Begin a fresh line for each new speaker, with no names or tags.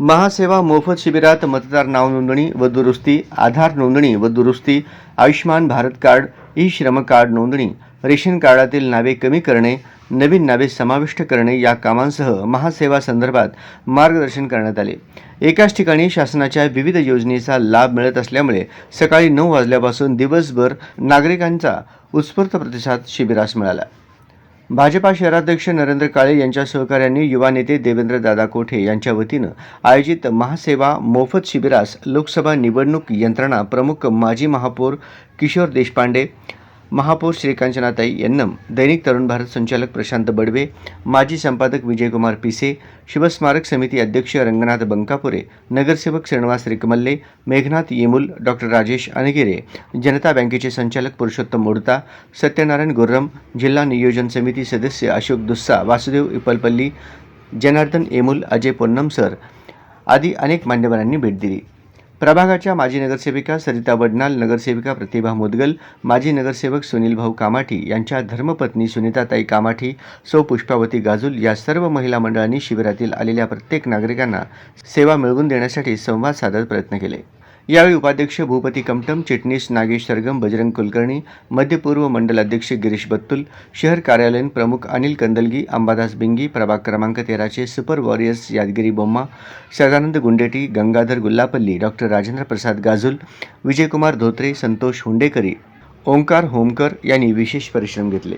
महासेवा मोफत शिबिरात मतदार नाव नोंदणी व दुरुस्ती आधार नोंदणी व दुरुस्ती Ayushman Bharat card e Shram card नोंदणी रेशन कार्डातील नावे कमी करणे नवीन नावे समाविष्ट करणे या कामांसह महासेवा संदर्भात मार्गदर्शन करण्यात आले. एकाच ठिकाणी शासनाच्या विविध योजनेचा लाभ मिळत असल्यामुळे सकाळी नऊ वाजल्यापासून दिवसभर नागरिकांचा उत्स्फूर्त प्रतिसाद शिबिरास मिळाला. भाजपा शहराध्यक्ष नरेंद्र काळे यांच्या सहकार्यांनी युवा नेते देवेंद्र दादा कोठे यांच्या वतीनं आयोजित महासेवा मोफत शिबिरास लोकसभा निवडणूक यंत्रणा प्रमुख माजी महापौर किशोर देशपांडे महापौर श्रीकांचनाताई यन्नम दैनिक तरुण भारत संचालक प्रशांत बडवे माजी संपादक विजयकुमार पिसे शिवस्मारक समिती अध्यक्ष रंगनाथ बंकापुरे नगरसेवक श्रीनिवास रिकमल्ले मेघनाथ येमुल डॉक्टर राजेश अनगिरे जनता बँकेचे संचालक पुरुषोत्तम मोडता सत्यनारायण गुर्रम जिल्हा नियोजन समिती सदस्य अशोक दुस्सा वासुदेव इपलपल्ली जनार्दन येमुल अजय पोन्नमसर आदी अनेक मान्यवरांनी भेट दिली. प्रभागाच्या माजी नगरसेविका सरिता वडनाल नगरसेविका प्रतिभा मुदगल माजी नगरसेवक सुनील भाऊ कामाठी यांच्या धर्मपत्नी सुनीताताई कामाठी सौ पुष्पावती गाजुल या सर्व महिला मंडळांनी शिबिरातील आलेल्या प्रत्येक नागरिकांना सेवा मिळवून देण्यासाठी संवाद साधत प्रयत्न केले. यावेळी उपाध्यक्ष भूपती कमटम चिटणीस नागेश सरगम बजरंग कुलकर्णी मध्य पूर्व मंडल अध्यक्ष गिरीश बत्तुल शहर कार्यालयीन प्रमुख अनिल कंदलगी अंबादास बिंगी प्रभाग क्रमांक तेराचे super warriors Yadagiri Bomma Sadanand Gundeti Gangadhar Gullapalli doctor Rajendra Prasad Gajul Vijaykumar Dhotre Santosh Hundekari Omkar Homkar यांनी विशेष परिश्रम घेतले.